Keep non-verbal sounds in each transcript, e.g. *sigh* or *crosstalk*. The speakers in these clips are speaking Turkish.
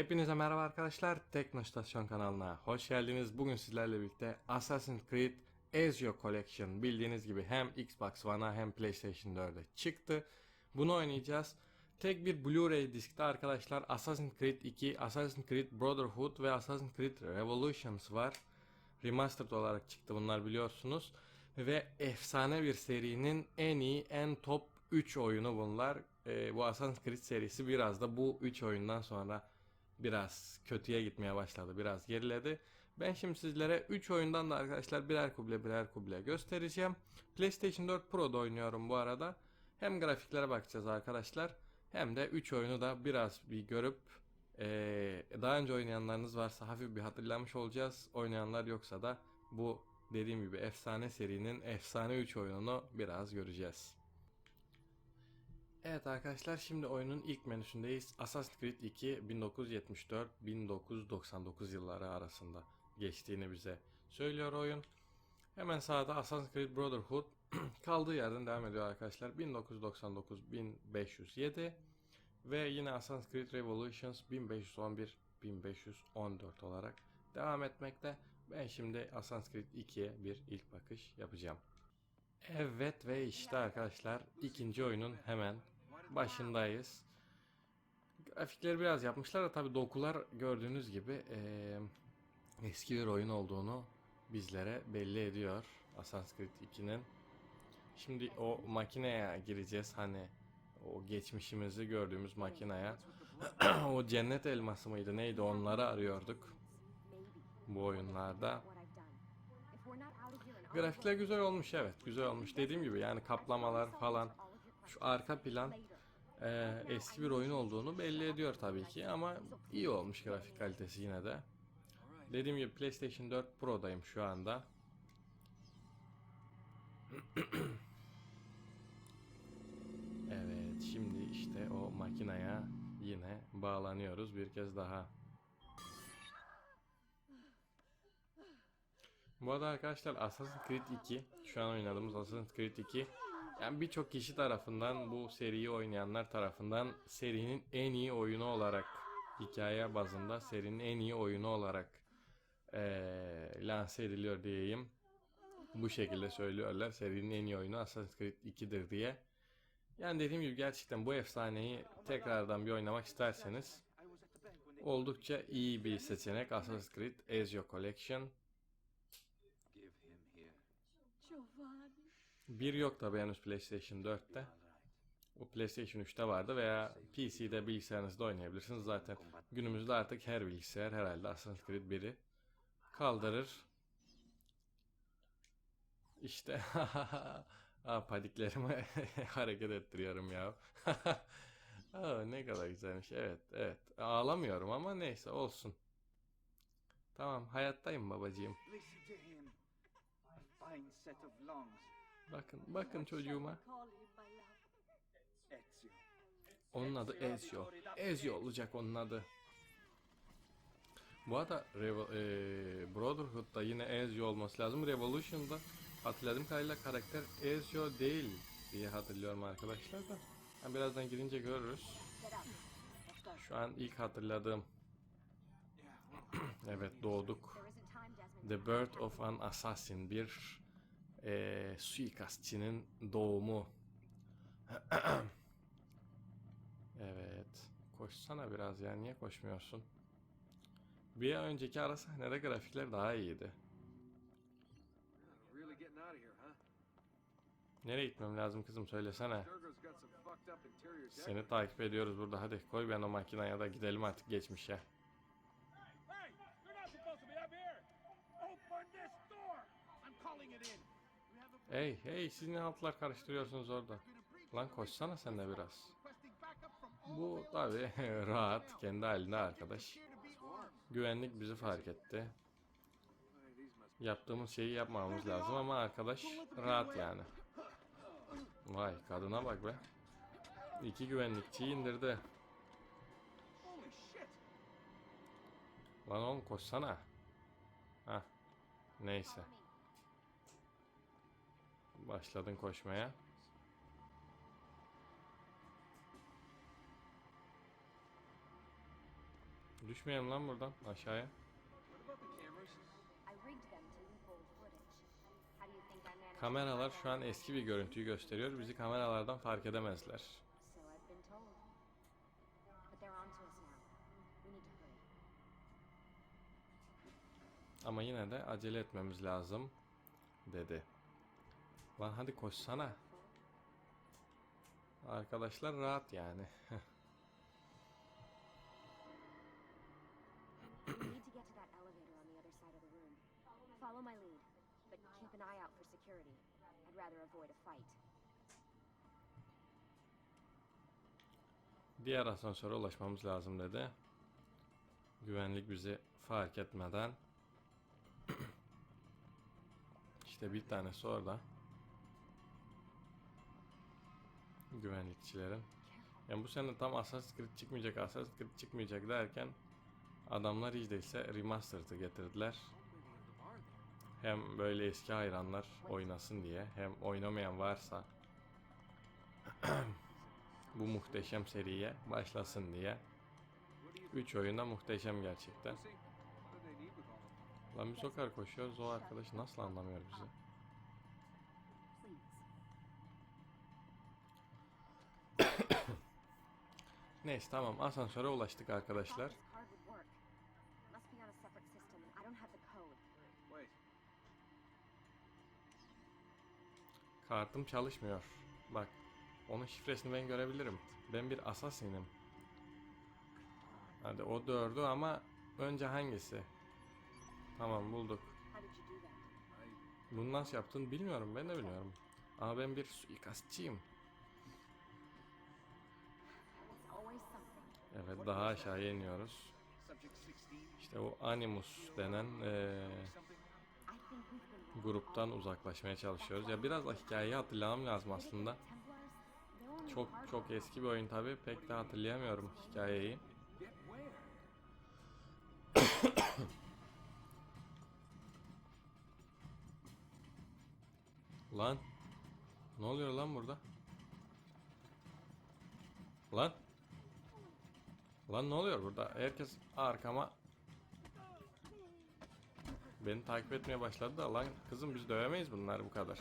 Hepinize merhaba arkadaşlar. Teknostasyon kanalına hoş geldiniz. Bugün sizlerle birlikte Assassin's Creed Ezio Collection bildiğiniz gibi hem Xbox One'a hem PlayStation 4'e çıktı. Bunu oynayacağız. Tek bir Blu-ray diskte arkadaşlar Assassin's Creed 2, Assassin's Creed Brotherhood ve Assassin's Creed Revolutions var. Remastered olarak çıktı bunlar biliyorsunuz. Ve efsane bir serinin en iyi, en top 3 oyunu bunlar. Ee, bu Assassin's Creed serisi biraz da bu 3 oyundan sonra biraz kötüye gitmeye başladı. Biraz geriledi. Ben şimdi sizlere 3 oyundan da arkadaşlar birer kuble birer kuble göstereceğim. PlayStation 4 Pro'da oynuyorum bu arada. Hem grafiklere bakacağız arkadaşlar. Hem de 3 oyunu da biraz bir görüp ee, daha önce oynayanlarınız varsa hafif bir hatırlamış olacağız. Oynayanlar yoksa da bu dediğim gibi efsane serinin efsane 3 oyununu biraz göreceğiz. Evet arkadaşlar şimdi oyunun ilk menüsündeyiz. Assassin's Creed 2 1974-1999 yılları arasında geçtiğini bize söylüyor oyun. Hemen sağda Assassin's Creed Brotherhood *clears throat* kaldığı yerden devam ediyor arkadaşlar. 1999-1507 ve yine Assassin's Creed Revolutions 1511-1514 olarak devam etmekte. Ben şimdi Assassin's Creed 2'ye bir ilk bakış yapacağım. Evet ve işte arkadaşlar ikinci oyunun hemen başındayız. Grafikleri biraz yapmışlar da tabi dokular gördüğünüz gibi eee, eski bir oyun olduğunu bizlere belli ediyor Assassin's Creed 2'nin. Şimdi o makineye gireceğiz hani o geçmişimizi gördüğümüz makineye. *clears throat* o cennet elması mıydı neydi onları arıyorduk bu oyunlarda. Grafikler güzel olmuş evet güzel olmuş dediğim gibi yani kaplamalar falan şu arka plan e, eski bir oyun olduğunu belli ediyor tabii ki ama iyi olmuş grafik kalitesi yine de. Dediğim gibi PlayStation 4 Pro'dayım şu anda. *clears throat* Evet şimdi işte o makineye yine bağlanıyoruz bir kez daha. Bu arada arkadaşlar Assassin's Creed 2 şu an oynadığımız Assassin's Creed 2 yani birçok kişi tarafından bu seriyi oynayanlar tarafından serinin en iyi oyunu olarak hikaye bazında serinin en iyi oyunu olarak eee lanse ediliyor diyeyim. Bu şekilde söylüyorlar. Serinin en iyi oyunu Assassin's Creed 2'dir diye. Yani dediğim gibi gerçekten bu efsaneyi tekrardan bir oynamak isterseniz oldukça iyi bir seçenek Assassin's Creed Ezio Collection. Bir yok tabi henüz PlayStation 4'te. O PlayStation 3'te vardı veya PC'de bilgisayarınızda oynayabilirsiniz. Zaten günümüzde artık her bilgisayar herhalde Assassin's Creed 1'i kaldırır. İşte *laughs* Aa, padiklerimi *laughs* hareket ettiriyorum ya. *laughs* Aa, ne kadar güzelmiş. Evet, evet. Ağlamıyorum ama neyse olsun. Tamam, hayattayım babacığım. Bakın, bakın çocuğuma. Onun adı Ezio. Ezio olacak onun adı. Bu arada Revo- eee, Brotherhood'da yine Ezio olması lazım. Revolution'da hatırladığım kadarıyla karakter Ezio değil diye hatırlıyorum arkadaşlar da. Ha, birazdan girince görürüz. Şu an ilk hatırladığım. *clears throat* evet doğduk. The Birth of an Assassin bir eee suikastçının doğumu. *clears throat* Evet. Koşsana biraz ya. Niye koşmuyorsun? Bir önceki ara sahnede grafikler daha iyiydi. Nereye gitmem lazım kızım söylesene. Seni takip ediyoruz burada. Hadi koy ben o makineye da gidelim artık geçmişe. Hey hey siz ne haltlar karıştırıyorsunuz orada? Lan koşsana sen de biraz. Bu tabi *laughs* rahat kendi halinde arkadaş. Güvenlik bizi fark etti. Yaptığımız şeyi yapmamamız lazım ama arkadaş rahat yani. Vay kadına bak be. İki güvenlikçiyi indirdi. Lan oğlum koşsana. Hah. Neyse. Başladın koşmaya. Düşmeyelim lan buradan aşağıya. Kameralar şu an eski bir görüntüyü gösteriyor. Bizi kameralardan fark edemezler. Ama yine de acele etmemiz lazım dedi. Lan hadi koşsana. Arkadaşlar rahat yani. Follow my lead, but keep an eye out for security. I'd rather avoid a fight. Diğer asansöre ulaşmamız lazım dedi. Güvenlik bizi fark etmeden. *clears throat* işte bir tanesi orada. Güvenlikçilerin. Yani bu sene tam Assassin's Creed çıkmayacak, Assassin's Creed çıkmayacak derken adamlar hiç değilse Remastered'ı getirdiler. Hem böyle eski hayranlar oynasın diye hem oynamayan varsa *clears throat* bu muhteşem seriye başlasın diye. 3 oyunda muhteşem gerçekten. Lan biz o kadar koşuyoruz o arkadaş nasıl anlamıyor bizi? Neyse tamam asansöre ulaştık arkadaşlar. Kartım çalışmıyor. Bak onun şifresini ben görebilirim. Ben bir asasinim. Hadi o dördü ama önce hangisi? Tamam bulduk. Bunu nasıl yaptın bilmiyorum ben de bilmiyorum. Ama ben bir suikastçıyım. Evet daha aşağıya iniyoruz. subject 16 İşte o Animus denen been gruptan uzaklaşmaya çalışıyoruz. Ya biraz da hikayeyi hatırlamam lazım aslında. Çok çok eski bir oyun tabi pek de hatırlayamıyorum hikayeyi. *coughs* Lan ne oluyor lan burada? Lan Lan ne oluyor burada? Herkes arkama Beni takip etmeye başladı da lan kızım biz dövemeyiz bunları bu kadar.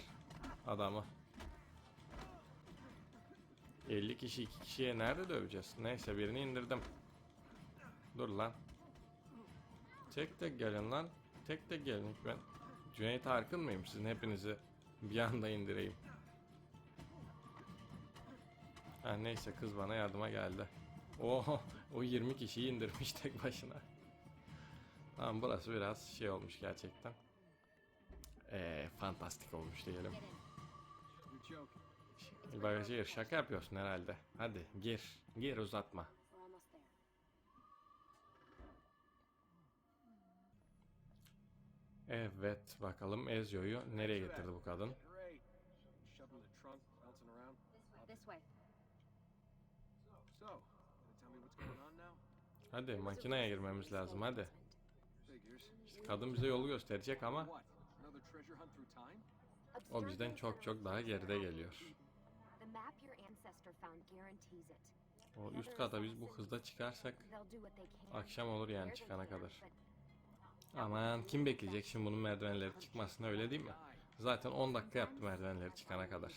Adamı. 50 kişi 2 kişiye nerede döveceğiz? Neyse birini indirdim. Dur lan. Tek tek gelin lan. Tek tek gelin. Ben Cüneyt Arkın mıyım? Sizin hepinizi bir anda indireyim. Ha, neyse kız bana yardıma geldi. Oho o 20 kişiyi indirmiş tek başına. Tamam burası biraz şey olmuş gerçekten. Eee fantastik olmuş diyelim. Bagajı şaka yapıyorsun herhalde. Hadi gir. Gir uzatma. Evet bakalım Ezio'yu nereye getirdi bu kadın? Great. Hadi makineye girmemiz lazım hadi. İşte kadın bize yolu gösterecek ama o bizden çok çok daha geride geliyor. O üst kata biz bu hızda çıkarsak akşam olur yani çıkana kadar. Aman kim bekleyecek şimdi bunun merdivenleri çıkmasını öyle değil mi? Zaten 10 dakika yaptı merdivenleri çıkana kadar.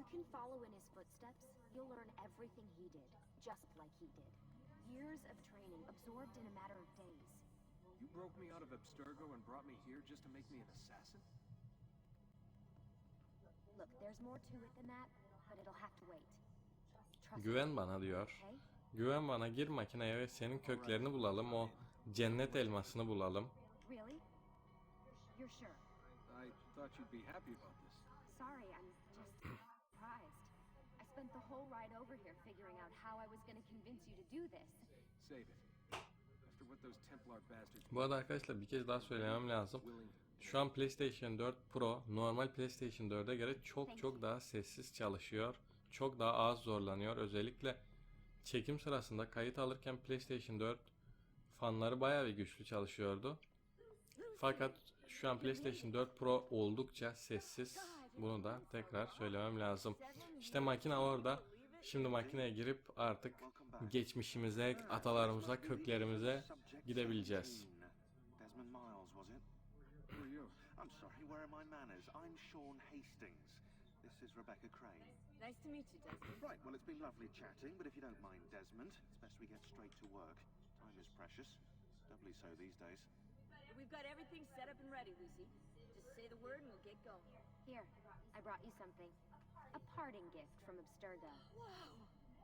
You can follow in his footsteps, you'll learn everything he did, just like he did. Years of training absorbed in a matter of days. You broke me out of Abstergo and brought me here just to make me an assassin? Look, there's more to it than that, but it'll have to wait. Trust me, Güven bana diyor. okay? Güven bana gir makineye ve senin köklerini bulalım. O cennet elmasını bulalım. Really? You're sure? I thought you'd be happy about this. Sorry, convince you to do this. Save it. After what those Templar bastards Bu arada arkadaşlar bir kez daha söylemem lazım. Şu an PlayStation 4 Pro normal PlayStation 4'e göre çok çok daha sessiz çalışıyor. Çok daha az zorlanıyor. Özellikle çekim sırasında kayıt alırken PlayStation 4 fanları bayağı bir güçlü çalışıyordu. Fakat şu an PlayStation 4 Pro oldukça sessiz. Bunu da tekrar söylemem lazım. İşte makine orada. Şimdi makineye girip artık geçmişimize, atalarımıza, köklerimize gidebileceğiz. Desmond Miles, was it? Who are you? I'm sorry, where are my manners? I'm Sean Hastings. This is Rebecca Crane. Nice to meet you, Desmond. Right, well, it's been lovely chatting, but if you don't mind, Desmond, it's best we get straight to work. Time is precious. Doubly so these days. We've got everything set up and ready, Lucy. Just say the word and we'll get going. Here, I brought you something. A parting gift from Abstergo. Wow!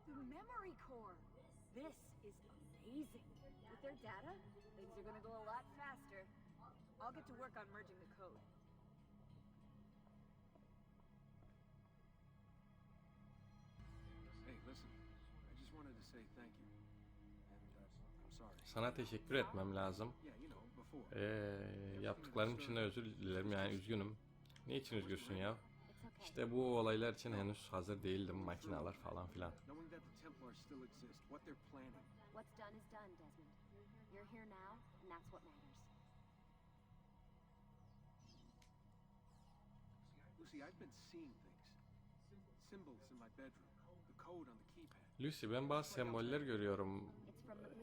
The memory core! This is amazing. With their data, things are gonna go a lot faster. I'll get to work on merging the code. Hey, listen. I just wanted to say thank you. And uh, I'm sorry. Sana teşekkür etmem lazım. Yeah, you know, before. Ee, yaptıklarım için de özür dilerim yani üzgünüm. Niçin üzgünsün ya? İşte bu olaylar için henüz hazır değildim makineler falan filan. Lucy, ben bazı semboller görüyorum.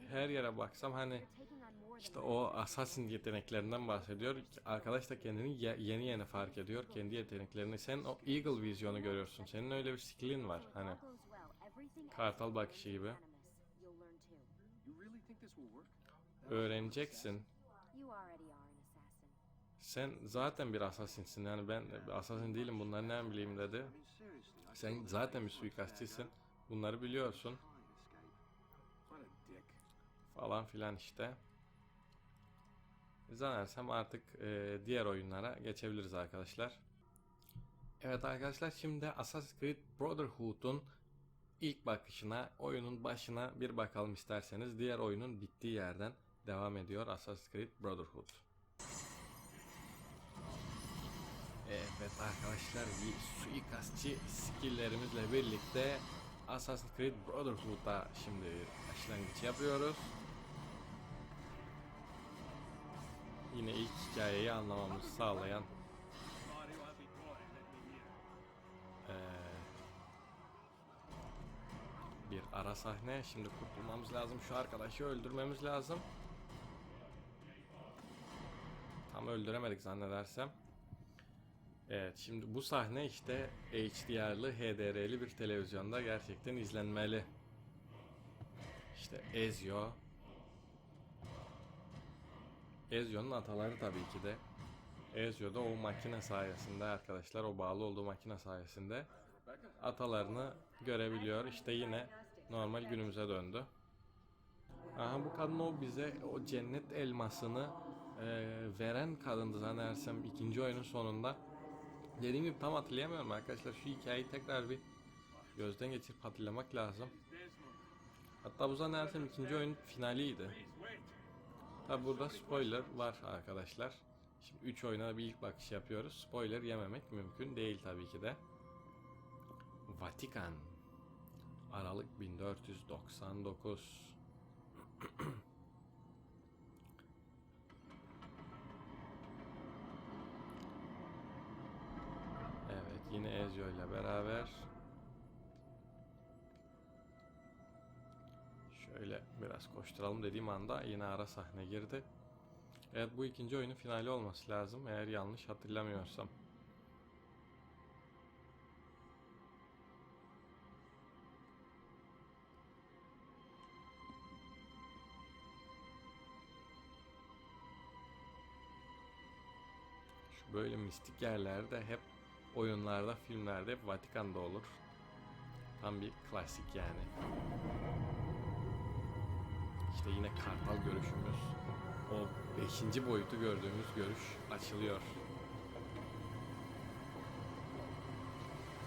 Her yere baksam hani İşte o assassin yeteneklerinden bahsediyor. Arkadaş da kendini ye- yeni yeni fark ediyor. Kendi yeteneklerini. Sen o Eagle vizyonu görüyorsun. Senin öyle bir skillin var. Hani Kartal bakışı gibi. öğreneceksin. Sen zaten bir assassinsin. Yani ben bir assassin değilim bunları ne bileyim dedi. Sen zaten bir suikastçısın. Bunları biliyorsun. Falan filan işte. Zannedersem artık e, diğer oyunlara geçebiliriz arkadaşlar. Evet arkadaşlar şimdi Assassin's Creed Brotherhood'un ilk bakışına, oyunun başına bir bakalım isterseniz. Diğer oyunun bittiği yerden devam ediyor Assassin's Creed Brotherhood. Evet arkadaşlar bir suikastçı skilllerimizle birlikte Assassin's Creed Brotherhood'a şimdi başlangıç yapıyoruz. Yine ilk hikayeyi anlamamızı sağlayan eee, bir ara sahne. Şimdi kurtulmamız lazım. Şu arkadaşı öldürmemiz lazım. Tam öldüremedik zannedersem. Evet şimdi bu sahne işte HDR'lı HDR'li bir televizyonda gerçekten izlenmeli. İşte Ezio. Ezio'nun ataları tabii ki de. Ezio da o makine sayesinde arkadaşlar o bağlı olduğu makine sayesinde atalarını görebiliyor. İşte yine normal günümüze döndü. Aha bu kadın o bize o cennet elmasını e, veren kadındı zannedersem ikinci oyunun sonunda. Dediğim gibi tam hatırlayamıyorum arkadaşlar. Şu hikayeyi tekrar bir gözden geçirip hatırlamak lazım. Hatta bu zannedersem ikinci oyun finaliydi. Tabi burada spoiler var arkadaşlar. Şimdi 3 oyuna bir ilk bakış yapıyoruz. Spoiler yememek mümkün değil tabii ki de. Vatikan. Aralık 1499. *clears throat* Evet yine Ezio ile beraber. Şöyle biraz koşturalım dediğim anda yine ara sahne girdi. Evet bu ikinci oyunun finali olması lazım eğer yanlış hatırlamıyorsam. Şu böyle mistik yerlerde hep oyunlarda, filmlerde hep Vatikan'da olur. Tam bir klasik yani. İşte yine kartal görüşümüz. O beşinci boyutu gördüğümüz görüş açılıyor.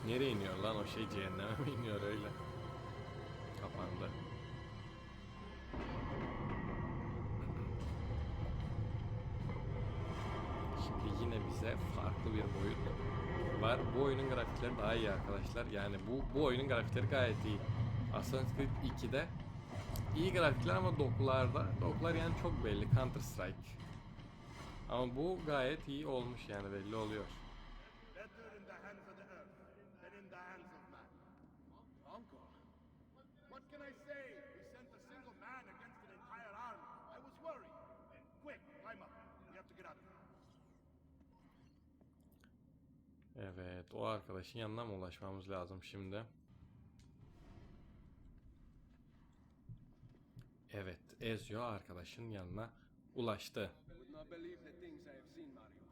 Nereye iniyor lan o şey cehenneme mi iniyor öyle? Kapandı. Şimdi yine bize farklı bir boyut var. Bu oyunun grafikleri daha iyi arkadaşlar. Yani bu bu oyunun grafikleri gayet iyi. Assassin's Creed 2'de iyi grafikler ama dokularda. Doklar yani çok belli. Counter Strike. Ama bu gayet iyi olmuş yani belli oluyor. What can I say? We sent a single man against an entire army. I was worried. Quick, climb up. We have to get out of here. Evet, o arkadaşın yanına mı ulaşmamız lazım şimdi? Evet, Ezio arkadaşın yanına ulaştı. Would not believe the things I have seen, Mario.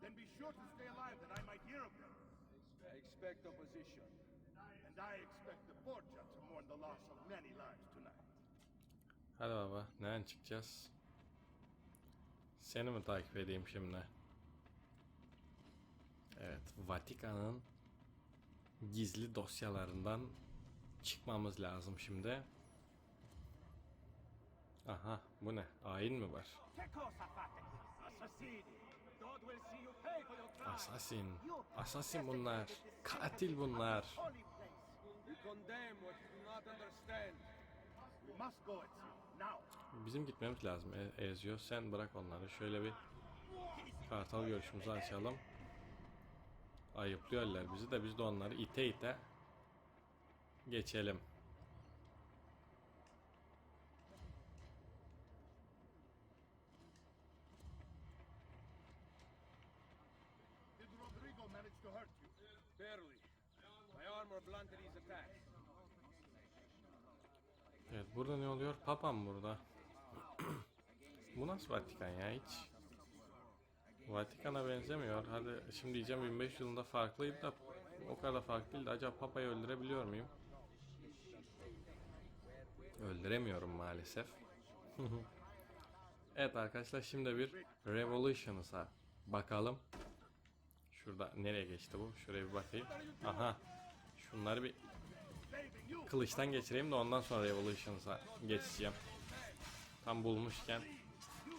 Then be sure to stay alive that I might hear of them. I expect opposition. And I expect the Borgia to mourn the loss of many lives tonight. Hadi baba, nereden çıkacağız? Seni mi takip edeyim şimdi? Evet, Vatikan'ın gizli dosyalarından çıkmamız lazım şimdi. Aha, bu ne? Ayin mi var? Asasin, asasin bunlar. Katil bunlar. Bizim gitmemiz lazım E- Ezio. Sen bırak onları. Şöyle bir kartal görüşümüzü açalım. Ayıplıyorlar bizi de biz de onları ite ite geçelim. Did Rodrigo manage to hurt you? Barely. My armor blunted his attack. Evet burada ne oluyor? Papa mı burada? Bu nasıl Vatikan ya hiç? Vatikan'a benzemiyor. Hadi şimdi diyeceğim 1500 yılında farklıydı da o kadar farklı değildi. Acaba Papa'yı öldürebiliyor muyum? Öldüremiyorum maalesef. *laughs* evet arkadaşlar şimdi bir Revolution'sa bakalım. Şurada nereye geçti bu? Şuraya bir bakayım. Aha. Şunları bir kılıçtan geçireyim de ondan sonra Revolutions'a geçeceğim. Tam bulmuşken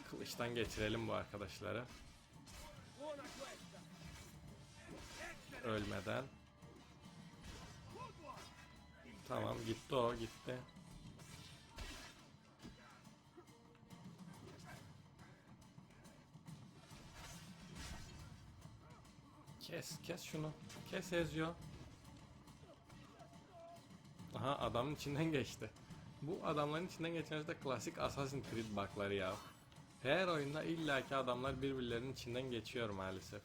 kılıçtan geçirelim bu arkadaşları. Ölmeden. Tamam gitti o gitti. Kes kes şunu. Kes Ezio. Aha adamın içinden geçti. Bu adamların içinden geçmesi de klasik Assassin's Creed bug'ları ya. Her oyunda illaki adamlar birbirlerinin içinden geçiyor maalesef.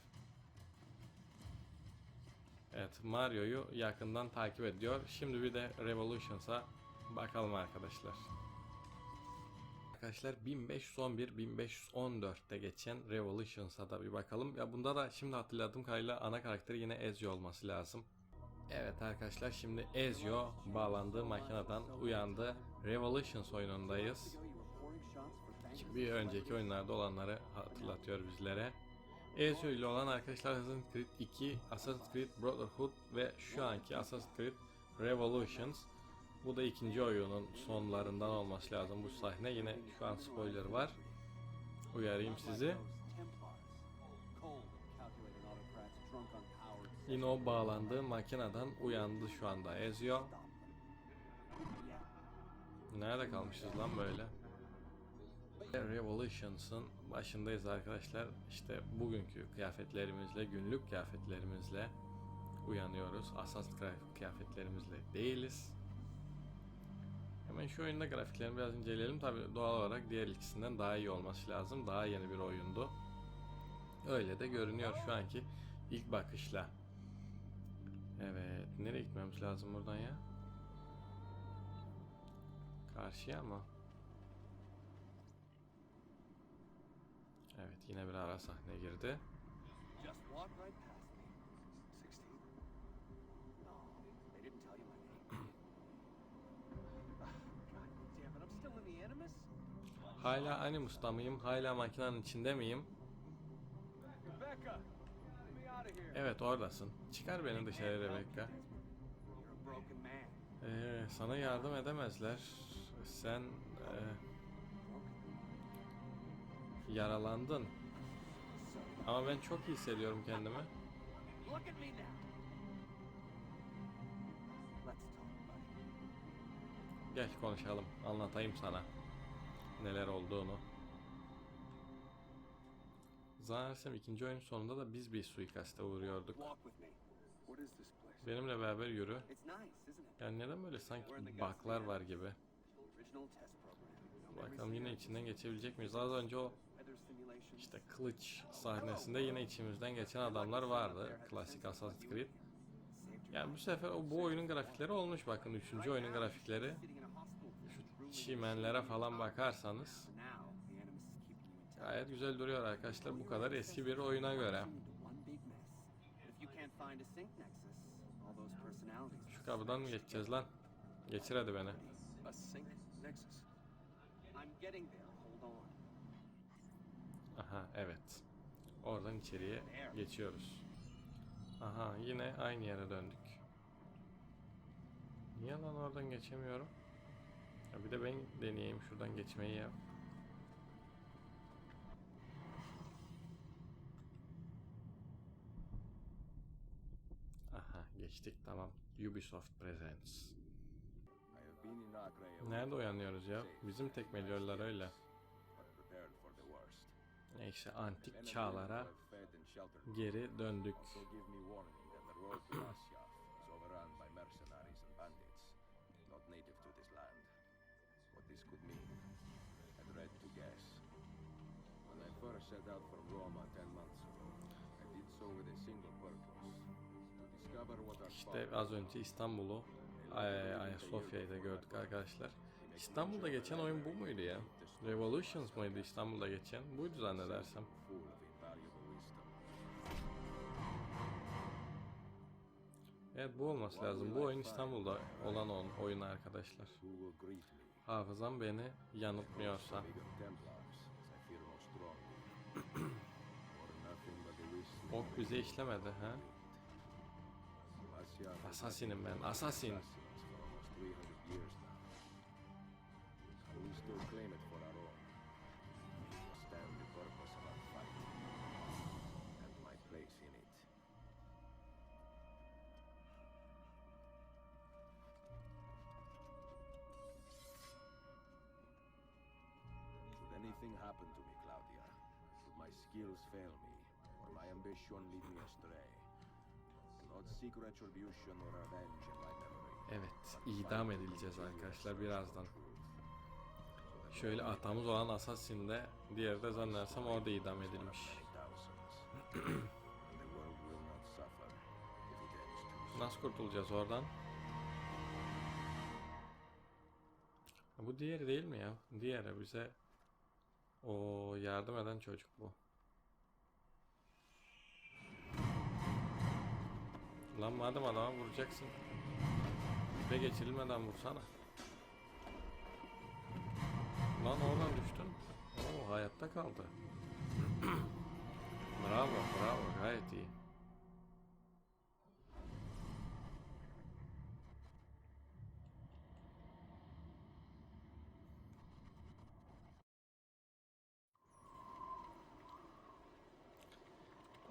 Evet Mario'yu yakından takip ediyor. Şimdi bir de Revolutions'a bakalım arkadaşlar. Arkadaşlar 1511-1514'te geçen Revolutions'a da bir bakalım. Ya bunda da şimdi hatırladığım kadarıyla ana karakteri yine Ezio olması lazım. Evet arkadaşlar şimdi Ezio bağlandığı makineden uyandı. Revolutions oyunundayız. Bir önceki oyunlarda olanları hatırlatıyor bizlere. Ezio ile olan arkadaşlar Assassin's Creed 2, Assassin's Creed Brotherhood ve şu anki Assassin's Creed Revolutions. Bu da ikinci oyunun sonlarından olması lazım bu sahne. Yine şu an spoiler var. Uyarayım sizi. Yine o bağlandığı makineden uyandı şu anda Ezio. Nerede kalmışız lan böyle? Revolutions'ın başındayız arkadaşlar. İşte bugünkü kıyafetlerimizle, günlük kıyafetlerimizle uyanıyoruz. Asas kıyafetlerimizle değiliz. Hemen şu oyunda grafiklerini biraz inceleyelim. Tabi doğal olarak diğer ikisinden daha iyi olması lazım. Daha yeni bir oyundu. Öyle de görünüyor şu anki ilk bakışla. Evet, nereye gitmemiz lazım buradan ya? Karşıya mı? Evet, yine bir ara sahne girdi. Just walk right past me. 16? No, they didn't tell you my name. *clears throat* God damn it, I'm still in the Animus? Hala Animus'ta mıyım? Hala makinenin içinde miyim? Rebecca, get me out of here. Evet, oradasın. Çıkar beni dışarı Rebecca. Ee, sana yardım edemezler. Sen e, yaralandın. Ama ben çok iyi hissediyorum kendimi. Gel konuşalım. Anlatayım sana neler olduğunu. Zannedersem ikinci oyunun sonunda da biz bir suikaste uğruyorduk. Benimle beraber yürü. Yani neden böyle sanki baklar var gibi. Bakalım yine içinden geçebilecek miyiz? Az önce o. İşte kılıç sahnesinde yine içimizden geçen adamlar vardı. Klasik Assassin's Creed. Yani bu sefer o bu oyunun grafikleri olmuş bakın 3. oyunun grafikleri. Şu çimenlere falan bakarsanız For now, the Animus is keeping you in gayet güzel duruyor arkadaşlar bu kadar eski bir oyuna göre. Şu kapıdan mı geçeceğiz lan? Geçir hadi beni. Aha evet. Oradan içeriye geçiyoruz. Aha yine aynı yere döndük. Niye lan oradan geçemiyorum? Ya bir de ben deneyeyim şuradan geçmeyi ya. Geçtik tamam. Ubisoft Presents. Nerede uyanıyoruz ya? Bizim tekmeliyorlar öyle. Neyse antik çağlara geri döndük. *clears throat* not İşte az önce İstanbul'u Ay- Ayasofya'yı da gördük arkadaşlar. İstanbul'da geçen oyun bu muydu ya? Revolutions mıydı İstanbul'da geçen? Buydu zannedersem. Evet bu olması lazım. Bu oyun İstanbul'da olan oyun arkadaşlar. Hafızam beni yanıltmıyorsa. *coughs* Ok bize işlemedi ha? Asyaf has Assassin'im ben, assassin. assassins for almost 300 years now. And we still claim it for our own. We understand the purpose of our fight and my place in it. Should anything happen to me, Claudia, should my skills fail me, or my ambition lead me astray, Evet, idam edileceğiz arkadaşlar birazdan. Şöyle atamız olan Assassin de diğeri de zannedersem orada idam edilmiş. Nasıl kurtulacağız oradan? Bu diğeri değil mi ya? Diğeri bize o yardım eden çocuk bu. Lan madem adama vuracaksın. İpe geçirilmeden vursana. Lan oradan düştün. Oo hayatta kaldı. *clears throat* bravo bravo gayet iyi.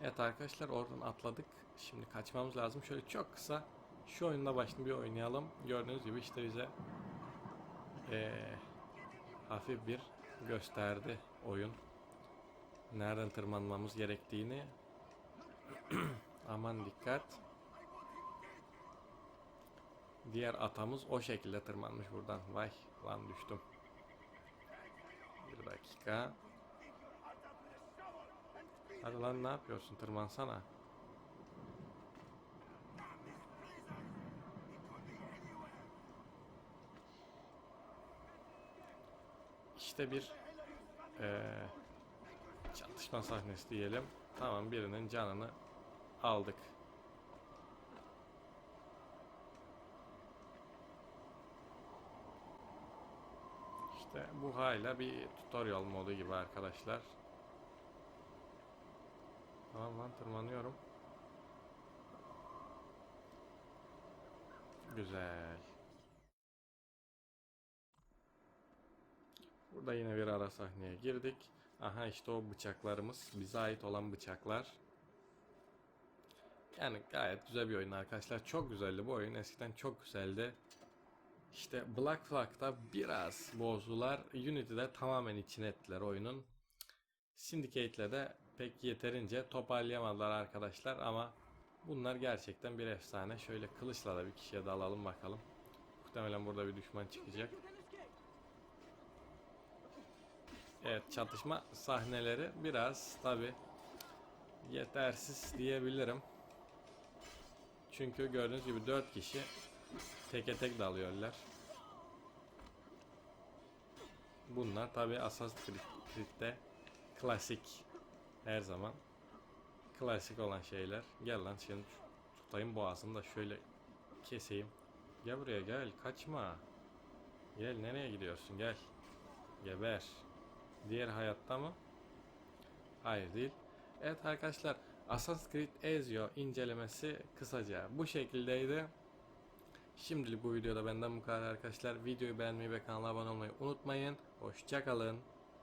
Evet arkadaşlar oradan atladık. Şimdi kaçmamız lazım. Şöyle çok kısa şu oyunda başını bir oynayalım. Gördüğünüz gibi işte bize eee, hafif bir gösterdi oyun. Nereden tırmanmamız gerektiğini. *clears throat* Aman dikkat. Diğer atamız o şekilde tırmanmış buradan. Vay lan düştüm. Bir dakika. Hadi lan ne yapıyorsun? Tırmansana. İşte bir eee, çatışma sahnesi diyelim. Tamam birinin canını aldık. İşte bu hala bir tutorial modu gibi arkadaşlar. Tamam lan tırmanıyorum. Güzel. Burada yine bir ara sahneye girdik. Aha işte o bıçaklarımız. Bize ait olan bıçaklar. Yani gayet güzel bir oyun arkadaşlar. Çok güzeldi bu oyun. Eskiden çok güzeldi. İşte Black Flag'da biraz bozdular. Unity'de tamamen içine ettiler oyunun. Syndicate'le de pek yeterince toparlayamadılar arkadaşlar ama bunlar gerçekten bir efsane. Şöyle kılıçla da bir kişiye dalalım bakalım. Muhtemelen burada bir düşman çıkacak. Evet çatışma sahneleri biraz tabi yetersiz diyebilirim. Çünkü gördüğünüz gibi 4 kişi teke tek dalıyorlar. Bunlar tabi Creed- Creed'de klasik her zaman klasik olan şeyler. Gel lan şimdi tutayım boğazını da şöyle keseyim. Gel buraya gel kaçma. Gel nereye gidiyorsun gel. Geber. Diğer hayatta mı? Hayır değil. Evet arkadaşlar Assassin's Creed Ezio incelemesi kısaca bu şekildeydi. Şimdilik bu videoda benden bu kadar arkadaşlar. Videoyu beğenmeyi ve kanala abone olmayı unutmayın. Hoşçakalın.